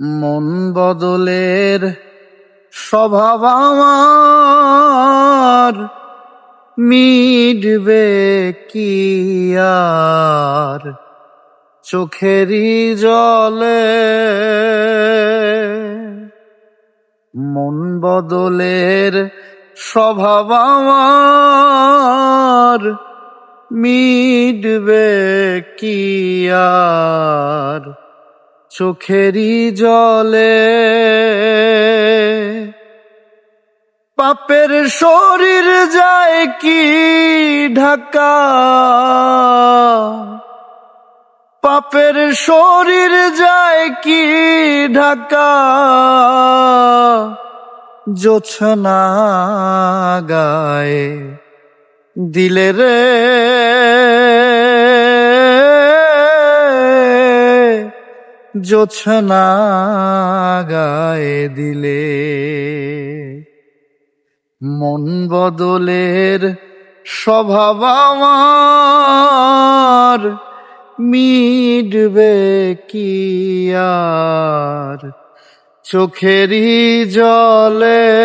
মন বদলের স্বভাব আমার। মিটবে কি আর চোখেরই জলে? মন বদলের স্বভাব আমার। মিটবে কি আর চোখেরই জলে। পাপের শরীর যায় কি ঢাকা? পাপের শরীর যায় কি ঢাকা? জোছনা গায়ে দিলে রে জোছনা গায়ে দিলে মন বদলের স্বভাব আমার। মিটবে কি আর? চোখেরই জলে